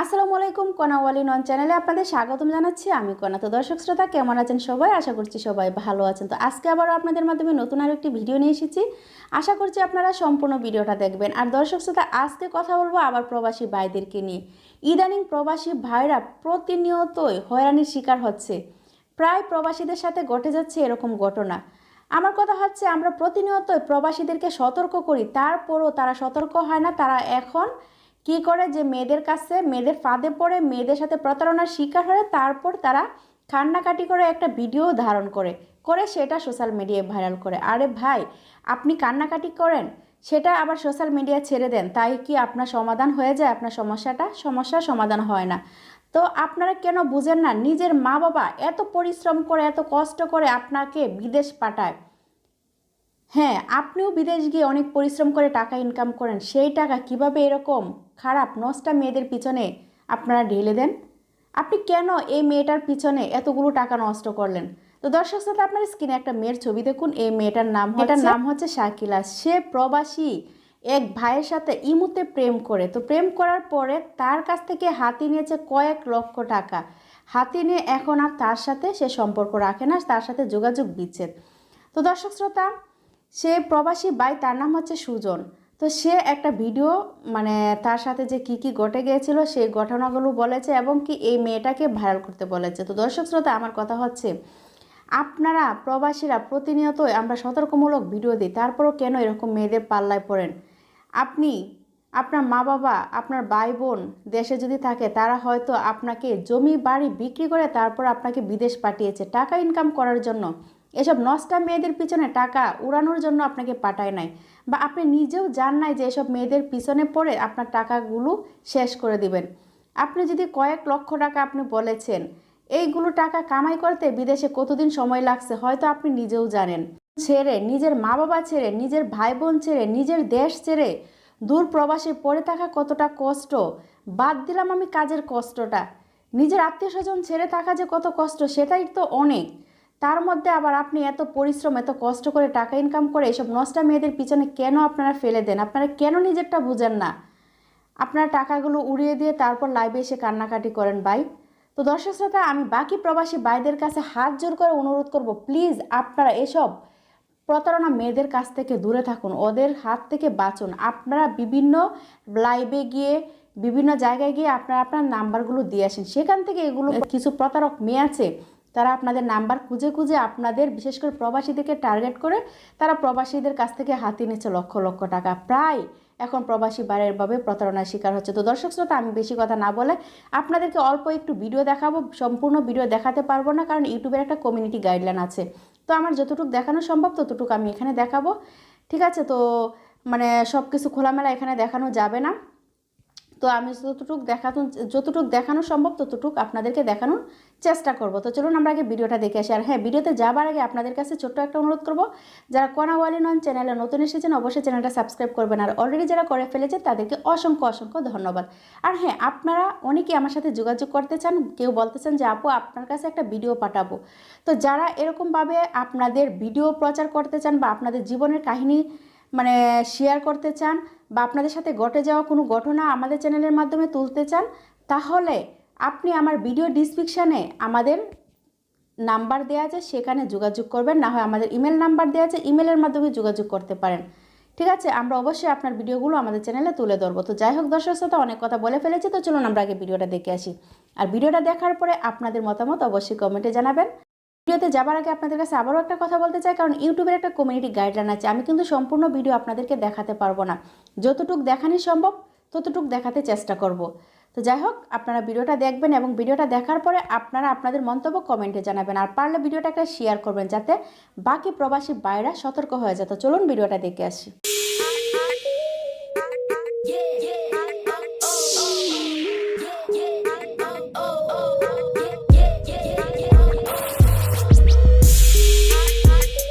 আসসালামু আলাইকুম কনাওয়ালি নন চ্যানেলে আপনাদের স্বাগতম জানাচ্ছি। আমি কনা। তো দর্শক শ্রোতা, কেমন আছেন সবাই? আশা করছি সবাই ভালো আছেন। তো আজকে আবারও আপনাদের মাধ্যমে নতুন আর একটি ভিডিও নিয়ে এসেছি। আশা করছি আপনারা সম্পূর্ণ ভিডিওটা দেখবেন। আর দর্শক শ্রোতা, আজকে কথা বলব আবার প্রবাসী ভাইদেরকে নিয়ে। ইদানিং প্রবাসী ভাইরা প্রতিনিয়তই হয়রানির শিকার হচ্ছে। প্রায় প্রবাসীদের সাথে ঘটে যাচ্ছে এরকম ঘটনা। আমার কথা হচ্ছে, আমরা প্রতিনিয়তই প্রবাসীদেরকে সতর্ক করি। তারপরও তারা সতর্ক হয় না। তারা এখন কি করে যে মেয়েদের কাছে, মেয়েদের ফাঁদে পড়ে, মেয়েদের সাথে প্রতারণার শিকার হয়ে তারপর তারা কান্নাকাটি করে একটা ভিডিও ধারণ করে করে সেটা সোশ্যাল মিডিয়ায় ভাইরাল করে। আরে ভাই, আপনি কান্নাকাটি করেন, সেটা আবার সোশ্যাল মিডিয়া ছেড়ে দেন, তাই কি আপনার সমাধান হয়ে যায়? আপনার সমস্যাটা, সমস্যার সমাধান হয় না। তো আপনারা কেন বুঝেন না, নিজের মা বাবা এত পরিশ্রম করে, এত কষ্ট করে আপনাকে বিদেশ পাঠায়? হ্যাঁ আপনিও বিদেশ গিয়ে অনেক পরিশ্রম করে টাকা ইনকাম করেন সেই টাকা কীভাবে এরকম খারাপ নষ্টা মেয়েদের পিছনে আপনারা ঢেলে দেন? আপনি কেন এই মেয়েটার পিছনে এতগুলো টাকা নষ্ট করলেন? তো দর্শক সাথে আপনার স্ক্রিনে একটা মেয়ের ছবি দেখুন এই মেয়েটার নাম এটার নাম হচ্ছে শাকিলা। সে প্রবাসী এক ভাইয়ের সাথে ইমুতে প্রেম করে। তো প্রেম করার পরে তার কাছ থেকে হাতি নিয়েছে কয়েক লক্ষ টাকা। হাতি নিয়ে এখন আর তার সাথে সে সম্পর্ক রাখে না তার সাথে যোগাযোগ বিচ্ছেদ। তো দর্শক শ্রোতা সে প্রবাসী বাই তার নাম হচ্ছে সুজন। তো সে একটা ভিডিও মানে তার সাথে যে কি কি ঘটে গিয়েছিল, সেই ঘটনাগুলো বলেছে এবং কি এই মেয়েটাকে ভাইরাল করতে বলেছে। তো দর্শক শ্রোতা, আমার কথা হচ্ছে, আপনারা প্রবাসীরা প্রতিনিয়তই আমরা সতর্কমূলক ভিডিও দিই, তারপরও কেন এরকম মেয়েদের পাল্লায় পড়েন? আপনি, আপনার মা বাবা, আপনার ভাই বোন দেশে যদি থাকে, তারা হয়তো আপনাকে জমি বাড়ি বিক্রি করে তারপর আপনাকে বিদেশ পাঠিয়েছে। টাকা ইনকাম করার জন্য এসব নষ্টা মেয়েদের পিছনে টাকা উড়ানোর জন্য আপনাকে পাঠায় নাই বা আপনি নিজেও জান নাই যে এসব মেয়েদের পিছনে পড়ে আপনার টাকাগুলো শেষ করে দিবেন। আপনি যদি কয়েক লক্ষ টাকা আপনি বলেছেন, এইগুলো টাকা কামাই করতে বিদেশে কতদিন সময় লাগছে হয়তো আপনি নিজেও জানেন। ছেড়ে, নিজের মা বাবা ছেড়ে, নিজের ভাই বোন ছেড়ে, নিজের দেশ ছেড়ে দূর প্রবাসে পড়ে থাকা কতটা কষ্ট, বাদ দিলাম আমি কাজের কষ্টটা। নিজের আত্মীয় স্বজন ছেড়ে থাকা যে কত কষ্ট, সেটাই তো অনেক। তার মধ্যে আবার আপনি এত পরিশ্রম এত কষ্ট করে টাকা ইনকাম করে এসব নষ্টা মেয়েদের পিছনে কেন আপনারা ফেলে দেন? আপনারা কেন নিজেরটা বুঝেন না? আপনার টাকাগুলো উড়িয়ে দিয়ে তারপর লাইভে এসে কান্নাকাটি করেন ভাই। তো দর্শক শ্রোতা আমি বাকি প্রবাসী ভাইদের কাছে হাত জোর করে অনুরোধ করব প্লিজ আপনারা এসব প্রতারণা মেয়েদের কাছ থেকে দূরে থাকুন ওদের হাত থেকে বাঁচুন। আপনারা বিভিন্ন লাইভে গিয়ে বিভিন্ন জায়গায় গিয়ে আপনারা আপনার নাম্বারগুলো দিয়ে আসেন। সেখান থেকে এগুলো কিছু প্রতারক মেয়ে আছে তারা আপনাদের নাম্বার খুঁজে খুঁজে আপনাদের, বিশেষ করে প্রবাসীদেরকে টার্গেট করে, তারা প্রবাসীদের কাছ থেকে হাতিয়ে নিচ্ছে লক্ষ লক্ষ টাকা। প্রায় এখন প্রবাসী বাড়ির ভাবে প্রতারণার শিকার হচ্ছে। তো দর্শক শ্রোতা, আমি বেশি কথা না বলে আপনাদেরকে অল্প একটু ভিডিও দেখাবো, সম্পূর্ণ ভিডিও দেখাতে পারব না, কারণ ইউটিউবের একটা কমিউনিটি গাইডলাইন আছে। তো আমার যতটুকু দেখানো সম্ভব, ততটুকু আমি এখানে দেখাবো। ঠিক আছে, তো মানে সব কিছু খোলামেলা এখানে দেখানো যাবে না। তো আমি যতটুকু দেখানো যতটুকু দেখানো সম্ভব, ততটুকু আপনাদেরকে দেখানোর চেষ্টা করব। তো চলুন আমরা আগে ভিডিওটা দেখে আসি। আর হ্যাঁ ভিডিওতে যাবার আগে আপনাদের কাছে ছোট্ট একটা অনুরোধ করব, যারা কনাওয়ালি নন চ্যানেলে নতুন এসেছেন, অবশ্যই চ্যানেলটা সাবস্ক্রাইব করবেন। আর অলরেডি যারা করে ফেলেছেন তাদেরকে অসংখ্য অসংখ্য ধন্যবাদ। আর হ্যাঁ আপনারা অনেকেই আমার সাথে যোগাযোগ করতে চান, কেউ বলতেছেন যে, আপু, আপনার কাছে একটা ভিডিও পাঠাবো। তো যারা এরকমভাবে আপনাদের ভিডিও প্রচার করতে চান বা আপনাদের জীবনের কাহিনী মানে শেয়ার করতে চান বা আপনাদের সাথে ঘটে যাওয়া কোনো ঘটনা আমাদের চ্যানেলের মাধ্যমে তুলতে চান, তাহলে আপনি আমার ভিডিও ডিসক্রিপশানে আমাদের নাম্বার দেওয়া আছে, সেখানে যোগাযোগ করবেন। না হয় আমাদের ইমেল নাম্বার দেওয়া আছে ইমেলের মাধ্যমে যোগাযোগ করতে পারেন। ঠিক আছে, আমরা অবশ্যই আপনার ভিডিওগুলো আমাদের চ্যানেলে তুলে ধরবো। তো যাই হোক দর্শক সাথে অনেক কথা বলে ফেলেছি, তো চলুন আমরা আগে ভিডিওটা দেখে আসি। আর ভিডিওটা দেখার পরে আপনাদের মতামত অবশ্যই কমেন্টে জানাবেন। ভিডিওতে যাবার আগে আপনাদের কাছে আবারও একটা কথা বলতে চাই, কারণ ইউটিউবের একটা কমিউনিটি গাইডলাইন আছে। আমি কিন্তু সম্পূর্ণ ভিডিও আপনাদেরকে দেখাতে পারব না। যতটুক দেখানি সম্ভব, ততটুক দেখাতে চেষ্টা করব। তো যাই হোক, আপনারা ভিডিওটা দেখবেন এবং ভিডিওটা দেখার পরে আপনারা আপনাদের মন্তব্য কমেন্টে জানাবেন। আর পারলে ভিডিওটা একটা শেয়ার করবেন, যাতে বাকি প্রবাসী বাইরা সতর্ক হয়ে যেত চলুন ভিডিওটা দেখে আসি.